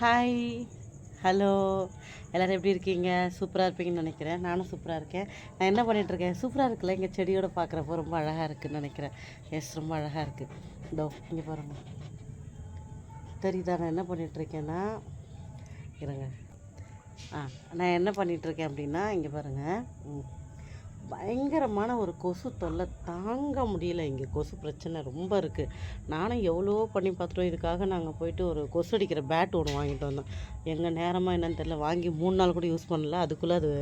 Hi hello எல்லோரும் எப்படி இருக்கீங்க? சூப்பராக இருப்பீங்கன்னு நினைக்கிறேன். நானும் சூப்பராக இருக்கேன். நான் என்ன பண்ணிகிட்ருக்கேன் சூப்பராக இருக்குல்ல? இங்கே செடியோடு பார்க்குறப்போ ரொம்ப அழகாக இருக்குதுன்னு நினைக்கிறேன். எஸ் ரொம்ப அழகாக இருக்குது இதோ இங்கே பாருங்க. தெரியுதா நான் என்ன பண்ணிகிட்ருக்கேன்னா இருங்க. ஆ நான் என்ன பண்ணிகிட்ருக்கேன் அப்படின்னா இங்கே பாருங்கள் ம். பயங்கரமான ஒரு கொசு தொல்லை தாங்க முடியல. இங்கே கொசு பிரச்சனை ரொம்ப இருக்குது நானும் எவ்வளோ பண்ணி பார்த்துட்டோம். இதுக்காக நாங்கள் போயிட்டு ஒரு கொசு அடிக்கிற பேட் ஒன்று வாங்கிட்டு வந்தோம். எங்கள் நேரமாக என்னன்னு தெரியல. வாங்கி மூணு நாள் கூட யூஸ் பண்ணல. அதுக்குள்ளே அது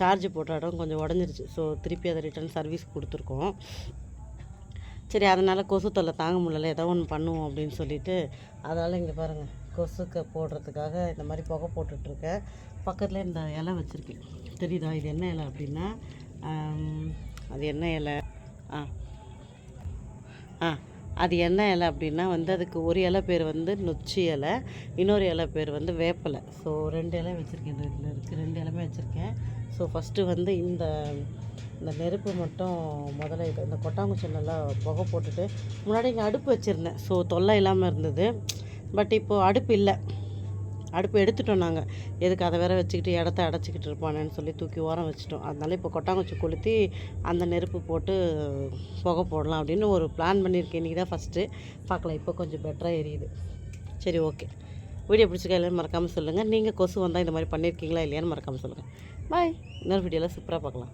சார்ஜ் போட்ட இடம் கொஞ்சம் உடஞ்சிருச்சு. ஸோ திருப்பி அதை ரிட்டர்ன் சர்வீஸ் கொடுத்துருக்கோம். சரி அதனால் கொசு தொல்லை தாங்க முடியல. ஏதோ ஒன்று பண்ணுவோம் அப்படின்னு சொல்லிட்டு அதனால் இங்கே பாருங்கள் கொசுக்க போடுறதுக்காக இந்த மாதிரி புகை போட்டுட்ருக்கேன் பக்கத்தில் இந்த இலை வச்சுருக்கேன். தெரியுதா? இது என்ன இலை அப்படின்னா அது என்ன இலை? ஆ. ஆ அது என்ன இலை அப்படின்னா வந்து அதுக்கு ஒரு இலை பேர் வந்து நொச்சி இலை இன்னொரு இலை பேர் வந்து வேப்பலை. ஸோ ரெண்டு இலை வச்சுருக்கேன் இந்த இதில் இருக்குது ரெண்டு இலைமே வச்சுருக்கேன். ஸோ ஃபஸ்ட்டு வந்து இந்த இந்த நெருப்பு மட்டும் முதல்ல இது இந்த கொட்டாங்குச்சி நல்லா புகை போட்டுட்டு முன்னாடி இங்கே அடுப்பு வச்சுருந்தேன். ஸோ தொல்லை இல்லாமல் இருந்தது. பட் இப்போது அடுப்பு இல்லை. அடுப்பு எடுத்துட்டோம் நாங்கள் எதுக்கு அதை வேற வச்சுக்கிட்டு இடத்த அடைச்சிக்கிட்டு இருப்பானேன்னு சொல்லி தூக்கி ஓரம் வச்சுட்டோம். அதனால இப்போ கொட்டாங்குச்சி கொளுத்தி அந்த நெருப்பு போட்டு புகை போடலாம் அப்படின்னு ஒரு பிளான் பண்ணியிருக்கேன். இன்றைக்கி தான் ஃபஸ்ட்டு பார்க்கலாம் இப்போ கொஞ்சம் பெட்டராக எரியுது. சரி ஓகே வீடியோ பிடிச்சிருக்கா இல்லைன்னு மறக்காமல் சொல்லுங்கள் நீங்கள் கொசு வந்தால் இந்த மாதிரி பண்ணியிருக்கீங்களா இல்லையான்னு மறக்காமல் சொல்லுங்கள் பாய் இன்னொரு வீடியோவில் சூப்பராக பார்க்கலாம்.